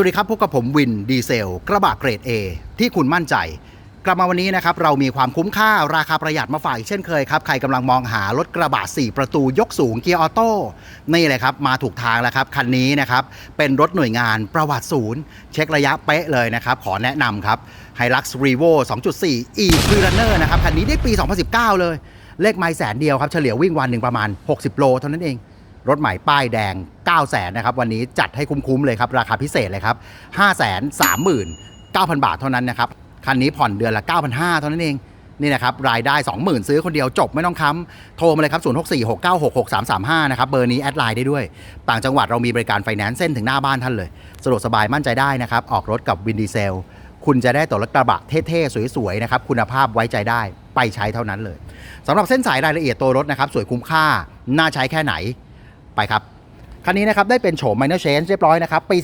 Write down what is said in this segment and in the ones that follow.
วัสดีครับพบกับผมวินดีเซล กระบะเกรด A ที่คุณมั่นใจ กลับมาวันนี้นะครับเรามีความคุ้มค่าราคาประหยัดมาฝากอีกเช่นเคยครับ ใครกำลังมองหารถกระบะ 4 ประตูยกสูงเกียร์ออโต้นี่เลยครับ มาถูกทางแล้วครับ คันนี้นะครับ เป็นรถหน่วยงานประวัติศูนย์ เช็คระยะเป๊ะเลยนะครับ ขอแนะนำครับ Hilux Revo 2.4 e p r e Runner นะครับคันนี้ได้ปี 2019 เลย เลขไมล์แสนเดียวครับเฉลี่ยวิ่งวันหนึ่งประมาณ 60 โลเท่านั้นเอง รถใหม่ป้ายแดง 9 0 0 0 0นะครับ วันนี้จัดให้คุ้มๆเลยครับ ราคาพิเศษเลยครับ 5 3 9 0 0 0 บาทเท่านั้นนะครับ คันนี้ผ่อนเดือนละ 9,500 เท่านั้นเอง นี่นะครับ รายได้ 20,000 ซื้อคนเดียวจบไม่ต้องค้ำโทรมาเลยครับ 0646966335 นะครับ เบอร์นี้แอดไลน์ได้ด้วย ต่างจังหวัดเรามีบริการไฟแนนซ์เส้นถึงหน้าบ้านท่านเลยสะดวกสบายมั่นใจได้นะครับออกรถกับวินดีเซลคุณจะได้ตัวรถกระบะเท่ๆ สวยๆนะครับคุณภาพไว้ใจได้ไปใช้เท่านั้นเลยสำหรับเส้นสายรายละเอียดตัวรถนะครับสวยคุ้มค่าน่าใช้แค่ไหน ไปครับ คันนี้นะครับได้เป็นโฉม minor change เรียบร้อยนะครับ ปี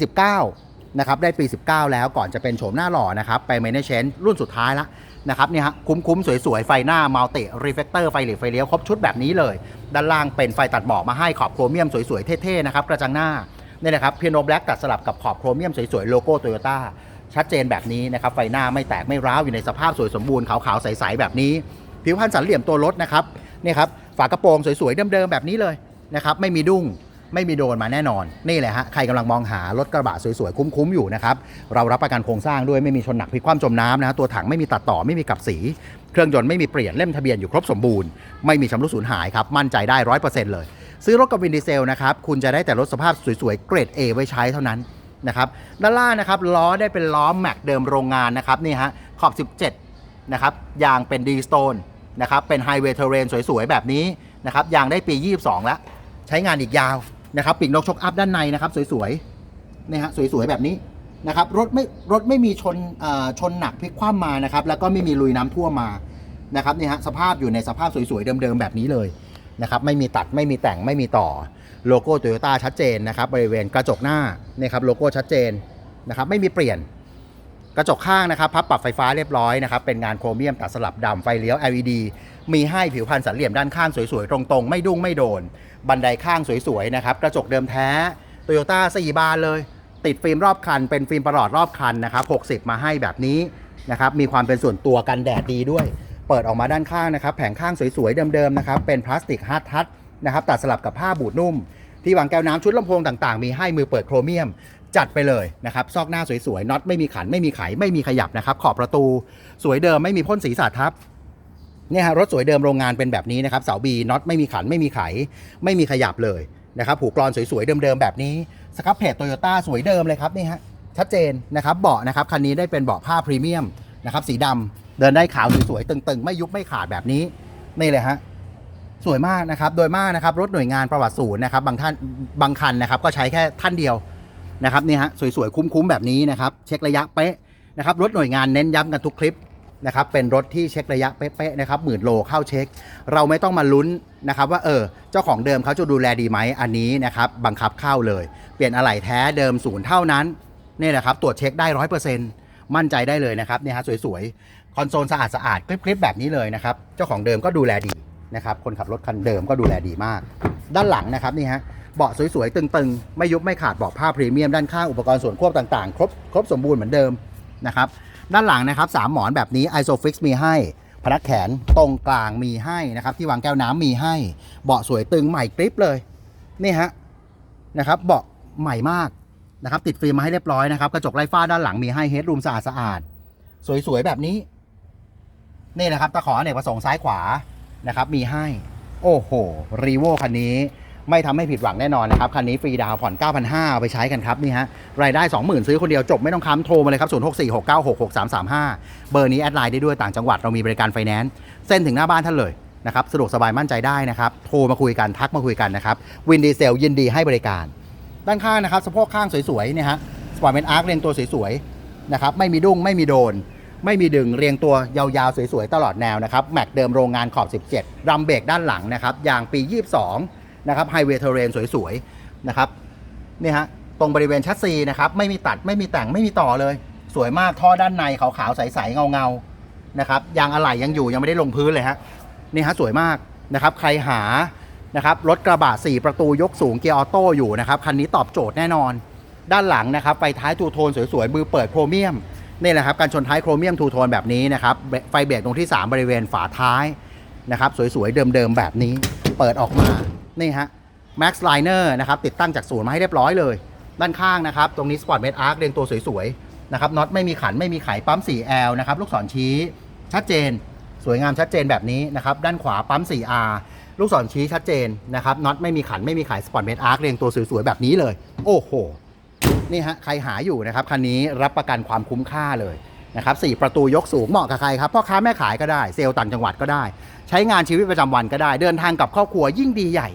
19 นะครับ ได้ปี 19 แล้วก่อนจะเป็นโฉมหน้าหล่อนะครับ ไป minor change รุ่นสุดท้ายละนะครับเนี่ยฮะคุ้มๆ สวยๆ ไฟหน้ามัลติรีเฟกเตอร์ไฟเหลียวไฟเลี้ยว ครบชุดแบบนี้เลย ด้านล่างเป็นไฟตัดหมอกมาให้ขอบโครเมียมสวยๆ เท่ๆ นะครับ กระจังหน้าเนี่ยนะครับเพียโนแบล็กตัดสลับกับขอบโครเมียมสวยๆ โลโก้โตโยต้าชัดเจนแบบนี้นะครับ ไฟหน้าไม่แตกไม่ร้าวอยู่ในสภาพสวยสมบูรณ์ขาวๆ ใสๆ แบบนี้ ผิวพรรณสันเหลี่ยมตัวรถนะครับเนี่ยครับฝากระโปรงสวยๆ เดิมๆ แบบนี้เลย นะครับไม่มีดุ้งไม่มีโดนมาแน่นอน นี่แหละฮะใครกำลังมองหารถกระบะสวยๆ คุ้มๆอยู่นะครับเรารับประกันโครงสร้างด้วยไม่มีชนหนักพลิกคว่ำจมน้ำนะฮะตัวถังไม่มีตัดต่อไม่มีกับสี เครื่องยนต์ไม่มีเปลี่ยนเล่มทะเบียนอยู่ครบสมบูรณ์ไม่มีชำรุดสูญหายครับมั่นใจได้ร้อยเปอร์เซ็นต์เลย ซื้อรถกับวินดีเซลนะครับคุณจะได้แต่รถสภาพสวยๆเกรด A ไว้ใช้เท่านั้นนะครับด้านล่างนะครับล้อได้เป็นล้อแม็กเดิมโรงงานนะครับนี่ฮะขอบ 17นะครับยางเป็นดีสโตนนะครับเป็นไฮเวย์เทเรนสวยๆแบบนี้ นะครับยางได้ปี 22 แล้ว ใช้งานอีกยาวนะครับปีกนกชกอัพด้านในนะครับ สวยๆนี่ฮะสวยๆแบบนี้นะครับรถไม่รถไม่มีชนเอ่อชนหนักพลิกคว่ำมานะครับ แล้วก็ไม่มีลุยน้ำท่วมมานะครับนี่ฮะสภาพอยู่ในสภาพสวยๆเดิมๆแบบนี้เลยนะครับไม่มีตัดไม่มีแต่งไม่มีต่อโลโก้โตโยต้าชัดเจนนะครับบริเวณกระจกหน้านี่ครับโลโก้ชัดเจนนะครับไม่มีเปลี่ยน กระจกข้างนะครับพับปรับไฟฟ้าเรียบร้อยนะครับเป็นงานโครเมียมตัดสลับดำไฟเลี้ยว LED มีให้ผิวพรรณสันเหลี่ยมด้านข้างสวยๆ ตรงๆ ไม่ดุ้งไม่โดน บันไดข้างสวยๆนะครับกระจกเดิมแท้โตโยต้าสี่บานเลย ติดฟิล์มรอบคัน เป็นฟิล์มประหลอดรอบคันนะครับ60 มาให้แบบนี้นะครับมีความเป็นส่วนตัวกันแดดดีด้วย เปิดออกมาด้านข้างนะครับแผงข้างสวยๆเดิมๆนะครับเป็นพลาสติกฮาร์ดทัชนะครับตัดสลับกับผ้าบูดนุ่มที่วางแก้วน้ำชุดลำโพงต่างๆ มีให้มือเปิดโครเมียม จัดไปเลยนะครับซอกหน้าสวยๆน็อตไม่มีขันไม่มีไขไม่มีขยับนะครับขอบประตูสวยเดิมไม่มีพ่นสีสาดทับเนี่ยฮะรถสวยเดิมโรงงานเป็นแบบนี้นะครับเสาบีน็อตไม่มีขันไม่มีไข ไม่มีขยับเลยนะครับหูกรอนสวยๆเดิมๆแบบนี้สครับเพจโตโยต้าสวยเดิมเลยครับนี่ฮะชัดเจนนะครับเบาะนะครับคันนี้ได้เป็นเบาะผ้าพรีเมียมนะครับสีดำเดินได้ขาวสวยๆตึงๆ ไม่ยุบไม่ขาดแบบนี้นี่เลยฮะสวยมากนะครับ โดยมากนะครับรถหน่วยงานประวัติศูนย์นะครับบางท่านบางคันนะครับก็ใช้แค่ท่านเดียว นะครับนี่ฮะสวยๆ คุ้มๆ แบบนี้นะครับ เช็คระยะเป๊ะนะครับรถหน่วยงานเน้นย้ำกันทุกคลิปนะครับเป็นรถที่เช็คระยะเป๊ะๆนะครับหมื่นโลเข้าเช็ค เราไม่ต้องมาลุ้นนะครับว่าเออเจ้าของเดิมเขาจะดูแลดีไหมอันนี้นะครับบังคับเข้าเลย เปลี่ยนอะไหล่แท้เดิมศูนย์เท่านั้นนี่แหละครับตรวจเช็คได้ร้อยเปอร์เซ็นต์มั่นใจได้เลยนะครับเนี่ยฮะสวยๆ คอนโซลสะอาดสะอาดๆคลิปๆแบบนี้เลยนะครับเจ้าของเดิมก็ดูแลดีนะครับคนขับรถคันเดิมก็ดูแลดีมาก ด้านหลังนะครับนี่ฮะ เบาะสวยๆ ตึงๆ ไม่ยุบไม่ขาดเบาะผ้าพรีเมียมด้านข้างอุปกรณ์ส่วนควบต่างๆ ครบครบสมบูรณ์เหมือนเดิมนะครับด้านหลังนะครับสามหมอนแบบนี้ Isofix มีให้ พนักแขนตรงกลางมีให้นะครับที่วางแก้วน้ำมีให้ เบาะสวยตึงใหม่กริปเลยนี่ฮะนะครับเบาะใหม่มากนะครับติดฟิล์มมาให้เรียบร้อยนะครับกระจกไร้ฝ้าด้านหลังมีให้เฮดรูมสะอาดสะอาดๆสวยๆแบบนี้นี่นะครับตะขอเนกประสงค์ซ้ายขวานะครับมีให้ โอ้โหรีโวคันนี้ ไม่ทำให้ผิดหวังแน่นอนนะครับ คันนี้ฟรีดาวผ่อน 9,500เอาไปใช้กันครับนี่ฮะรายได้ 20,000 ซื้อคนเดียวจบไม่ต้องค้ำโทรมาเลยครับ 0646966335 เบอร์นี้แอดไลน์ได้ด้วยต่างจังหวัดเรามีบริการไฟแนนซ์เส้นถึงหน้าบ้านท่านเลยนะครับสะดวกสบายมั่นใจได้นะครับ โทรมาคุยกันทักมาคุยกันนะครับวินดีเซลยินดีให้บริการ ด้านข้างนะครับสะโพกข้างสวยๆเนี่ยฮะสปอร์ตเมนอาร์คเรียงตัวสวยๆนะครับไม่มีดุ้งไม่มีโดน ไม่มีดึงเรียงตัวยาวๆสวยๆตลอดแนวนะครับแม็กเดิมโรงงานขอบ 17รัมเบรกด้านหลังนะครับยางปี 22 นะครับไฮเวย์เทเรนสวยๆนะครับนี่ฮะตรงบริเวณชัดซีนะครับไม่มีตัดไม่มีแต่งไม่มีต่อเลย สวยมากท่อด้านในขาวๆใสๆเงาๆนะครับยางอะไหล่ยังอยู่ยังไม่ได้ลงพื้นเลยฮะนี่ฮะสวยมากนะครับใครหานะครับรถกระบะ4 ประตูยกสูงเกียร์ออโต้อยู่นะครับคันนี้ตอบโจทย์แน่นอน ด้านหลังนะครับไฟท้ายทูโทนสวยๆมือเปิดโครเมียมนี่แหละครับการชนท้ายโครเมียมทูโทนแบบนี้นะครับไฟเบรกตรงที่ 3 บริเวณฝาท้ายนะครับสวยๆเดิมๆแบบนี้เปิดออกมา นี่ฮะ Max Liner นะครับติดตั้งจากศูนย์มาให้เรียบร้อยเลย ด้านข้างนะครับ ตรงนี้ Sport Med Arc เรียงตัวสวยๆนะครับน็อตไม่มีขันไม่มีไขปั๊ม 4L นะครับลูกศรชี้ชัดเจน สวยงามชัดเจนแบบนี้นะครับด้านขวาปั๊ม 4R ลูกศรชี้ชัดเจนนะครับน็อตไม่มีขันไม่มีไข Sport Med Arc เรียงตัวสวยๆแบบนี้เลย โอ้โห นี่ฮะ ใครหาอยู่นะครับ คันนี้รับประกันความคุ้มค่าเลย นะครับสี่ประตูยกสูงเหมาะกับใครครับพ่อค้าแม่ขายก็ได้เซลล์ต่างจังหวัดก็ได้ ใช้งานชีวิตประจำวันก็ได้ เดินทางกับครอบครัวยิ่งดีใหญ่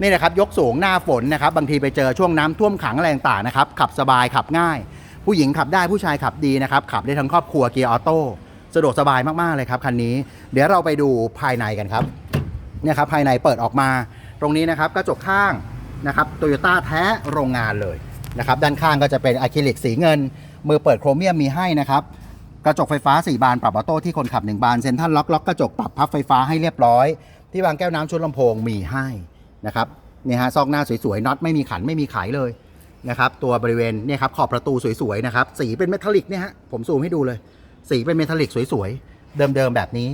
นี่นะครับยกสูงหน้าฝนนะครับบางทีไปเจอช่วงน้ำท่วมขังอะไรต่างๆนะครับขับสบายขับง่าย ผู้หญิงขับได้ผู้ชายขับดีนะครับขับได้ทั้งครอบครัวเกียร์ออโต้สะดวกสบายมากๆเลยครับคันนี้ เดี๋ยวเราไปดูภายในกันครับเนี่ยครับภายในเปิดออกมา ตรงนี้นะครับกระจกข้างนะครับโตโยต้าแท้โรงงานเลยนะครับด้านข้างก็จะเป็นอะคริลิกสีเงิน มือเปิดโครเมียมมีให้นะครับ กระจกไฟฟ้า 4 บานปรับออโต้ที่คนขับ 1 บานเซ็นทรัลล็อกล็อกกระจกปรับพับไฟฟ้าให้เรียบร้อย ที่วางแก้วน้ำชุดลำโพงมีให้นะครับเนี่ยฮะซอกหน้าสวยๆน็อตไม่มีขันไม่มีไขเลยนะครับตัวบริเวณเนี่ยครับขอบประตูสวยๆนะครับสีเป็นเมทัลลิกเนี่ยฮะผมซูมให้ดูเลย สีเป็นเมทัลลิกสวยๆ เดิมๆแบบนี้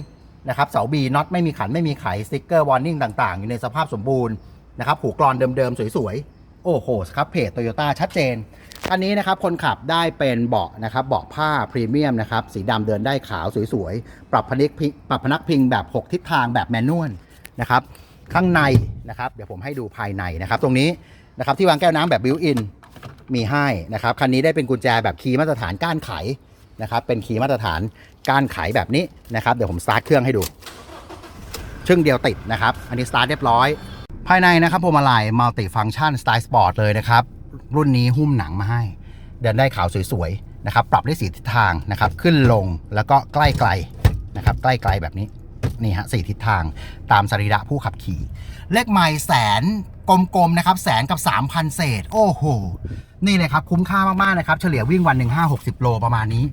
นะครับเสาบีน็อตไม่มีขันไม่มีไขสติ๊กเกอร์วอร์นิ่งต่างๆ อยู่ในสภาพสมบูรณ์นะครับหูกรอนเดิมๆสวยๆ โอ้โหครับเพจโตโยต้าชัดเจน อันนี้นะครับคนขับได้เป็นเบาะนะครับเบาะผ้าพรีเมียมนะครับสีดำเดินได้ขาวสวยๆ ปรับพนักพิงปรับพนักพิงแบบ 6 ทิศทางแบบแมนนวลนะครับข้างในนะครับเดี๋ยวผมให้ดูภายในนะครับตรงนี้นะครับที่วางแก้วน้ำแบบบิวอินมีให้นะครับคันนี้ได้เป็นกุญแจแบบคีย์มาตรฐานก้านไขนะครับเป็นคีย์มาตรฐานก้ารขแบบนี้นะครับเดี๋ยวผมสตาร์ทเครื่องให้ดูชึ่งเดียวติดนะครับอันนี้สตาร์ทเรียบร้อย ภายในนะครับพวงมาลัยมัลติฟังชันสไตล์สปอร์ตเลยนะครับ รุ่นนี้หุ้มหนังมาให้ เดินได้ขาวสวยๆนะครับ ปรับได้สีทิศทางนะครับ ขึ้นลงแล้วก็ใกล้ไกลนะครับ ใกล้ไกลแบบนี้นี่ฮะสี่ทิศทางตามสรีระผู้ขับขี่ เลขไมล์แสนกลมๆนะครับแสนกับ 3,000 เศษ โอ้โห นี่เลยครับ คุ้มค่ามาก ๆ นะครับ เฉลี่ยวิ่งวันหนึ่งห้าหกสิบโลประมาณนี้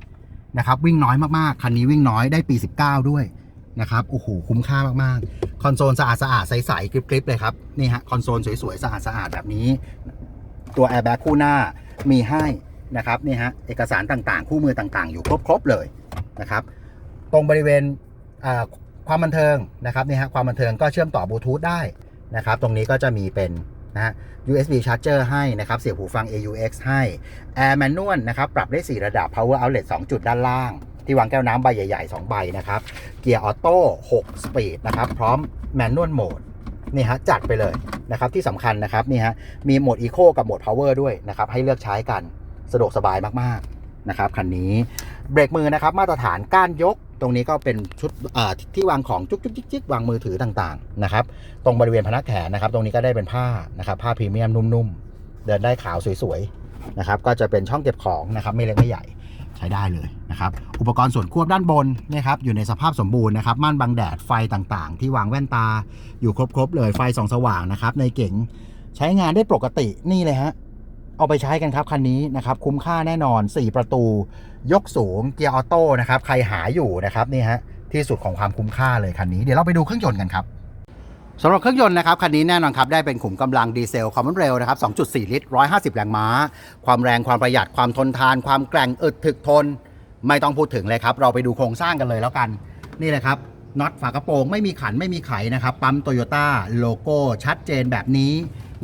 นะครับ วิ่งน้อยมาก ๆ คันนี้วิ่งน้อยได้ปี 19 ด้วย นะครับโอ้โหคุ้มค่ามากๆคอนโซลสะอาดสะอาดๆใสๆกริบๆเลยครับนี่ฮะคอนโซลสวยๆสะอาดสะอาดๆแบบนี้ ตัวแอร์แบ็กคู่หน้ามีให้นะครับนี่ฮะเอกสารต่างๆ คู่มือต่างๆ อยู่ครบๆเลยนะครับ ตรงบริเวณความบันเทิงนะครับนี่ฮะความบันเทิงก็เชื่อมต่อบลูทูธได้นะครับ ตรงนี้ก็จะมีเป็นนะฮะ USB charger ให้นะครับ เสียบหูฟัง AUX ให้ Air Manual นะครับ ปรับได้ 4 ระดับ Power Outlet 2 จุดด้านล่าง ที่วางแก้วน้ำใบใหญ่ ๆ 2 ใบนะครับ เกียร์ออโต้6สปีดนะครับ พร้อม Manual Mode นี่ฮะจัดไปเลยนะครับที่สำคัญนะครับนี่ฮะมีโหมด Eco กับโหมด Power ด้วยนะครับให้เลือกใช้กันสะดวกสบายมากๆนะครับคันนี้เบรกมือนะครับมาตรฐานก้านยก ตรงนี้ก็เป็นชุดที่วางของจุกจุกจิกจิกวางมือถือต่างๆนะครับตรงบริเวณพนักแขนนะครับ ตรงนี้ก็ได้เป็นผ้านะครับผ้าพรีเมียมนุ่มๆ เดินได้ขาวสวยๆนะครับก็จะเป็นช่องเก็บของนะครับไม่เล็กไม่ใหญ่ ใช้ได้เลยนะครับ อุปกรณ์ส่วนควบด้านบนนะครับอยู่ในสภาพสมบูรณ์นะครับ ม่านบังแดดไฟต่างๆ ที่วางแว่นตาอยู่ครบๆเลยไฟส่องสว่างนะครับ ในเก๋งใช้งานได้ปกตินี่เลยฮะเอาไปใช้กันครับคันนี้นะครับคุ้มค่าแน่นอน 4 ประตู ยกสูงเกียร์ออโต้นะครับใครหาอยู่นะครับนี่ฮะที่สุดของความคุ้มค่าเลยคันนี้เดี๋ยวเราไปดูเครื่องยนต์กันครับ สำหรับเครื่องยนต์นะครับคันนี้แน่นอนครับได้เป็นขุมกำลังดีเซลความเร็วนะครับ 2.4 ลิตร 150 แรงม้า ความแรงความประหยัดความทนทาน ความแกร่งอึดถึกทน ไม่ต้องพูดถึงเลยครับ เราไปดูโครงสร้างกันเลยแล้วกัน นี่เลยครับน็อตฝากระโปรงไม่มีขันไม่มีไขนะครับ ปั๊มโตโยต้าโลโก้ชัดเจนแบบนี้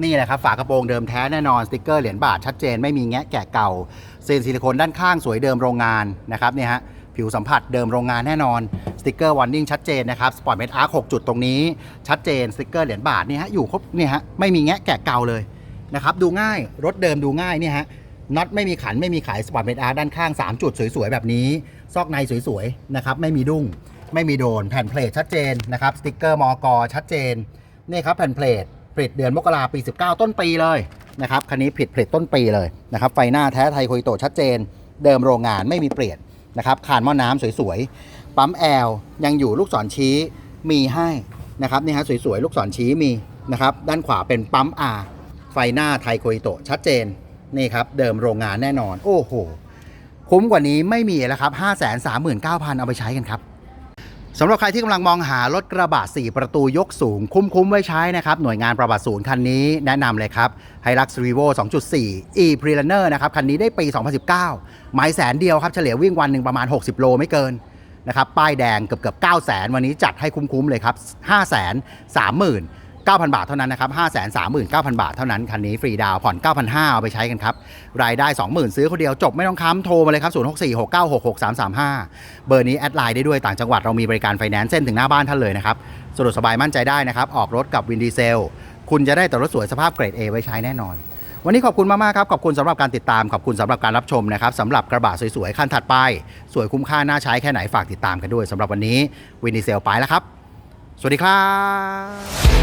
นี่แหละครับฝากระโปรงเดิมแท้แน่นอนสติกเกอร์เหรียญบาทชัดเจนไม่มีแงะแกะเก่าเซนซิลิโคนด้านข้างสวยเดิมโรงงานนะครับเนี่ยฮะ ผิวสัมผัสเดิมโรงงานแน่นอน สติกเกอร์วอร์นิ่งชัดเจนนะครับสปอร์ตเมทอาร์6จุดตรงนี้ ชัดเจนสติกเกอร์เหรียญบาทนี่ฮะอยู่ครบเนี่ยฮะไม่มีแงะแกะเก่าเลยนะครับดูง่ายรถเดิมดูง่ายเนี่ยฮะน็อตไม่มีขันไม่มีขายสปอร์ตเมทอาร์ด้านข้าง 3 จุดสวยๆ แบบนี้ ซอกในสวยๆนะครับไม่มีดุ้งไม่มีโดนแผ่นเพลทชัดเจนนะครับสติกเกอร์มอกชัดเจนนี่ครับแผ่นเพลทผลิตเดือนมกราปี 19 ต้นปีเลยนะครับคันนี้ผิดผลิตต้นปีเลยนะครับไฟหน้าแท้ไทยโคยโตชัดเจน เดิมโรงงานไม่มีเปลี่ยน นะครับคานหม้อน้ำสวยๆ ปั๊มแอลยังอยู่ลูกศรชี้มีให้นะครับนี่ฮะสวยๆ ลูกศรชี้มีนะครับด้านขวาเป็นปั๊มอาไฟหน้าไทยโคยโตชัดเจนนี่ครับเดิมโรงงานแน่นอน โอ้โห คุ้มกว่านี้ไม่มีแล้วครับ 5 3 9 0 0 0 เอาไปใช้กันครับ สำหรับใครที่กำลังมองหารถกระบะ 4 ประตูยกสูง คุ้มๆ ไว้ใช้นะครับ หน่วยงานประวัติศูนย์คันนี้แนะนำเลยครับ h i l u x r e v o 2.4 e p r e l a n e r นะครับ คันนี้ได้ปี 2019ไม้แสนเดียวครับ เฉลี่ยวิ่งวันหนึ่งประมาณ 60 โลไม่เกินนะครับ ป้ายแดงเกือบเกือบ9 0 0 0 0วันนี้จัดให้คุ้มๆ เลยครับ 5 3 0 0 0 9,000 บาทเท่านั้นนะครับ5 3 9 0 0 0 บาทเท่านั้น คันนี้ฟรีดาวผ่อน 9,500เอาไปใช้กันครับ รายได้ 20,000 ซื้อคนเดียวจบไม่ต้องค้ำโทรมาเลยครับ 0646966335 เบอร์นี้แอดไลน์ได้ด้วยต่างจังหวัดเรามีบริการไฟแนนซ์เส้นถึงหน้าบ้านท่านเลยนะครับสะดวกสบายมั่นใจได้นะครับ ออกรถกับวินดีเซล คุณจะได้แต่รถสวยสภาพเกรด A ไว้ใช้แน่นอนวันนี้ขอบคุณมาก ๆ ครับ ขอบคุณสำหรับการติดตาม ขอบคุณสำหรับการรับชมนะครับสำหรับกระบะสวยๆคันถัดไป สวยคุ้มค่า น่าใช้แค่ไหนฝากติดตามกันด้วยสำหรับวันนี้วินดีเซลไปแล้วครับ สวัสดีครับ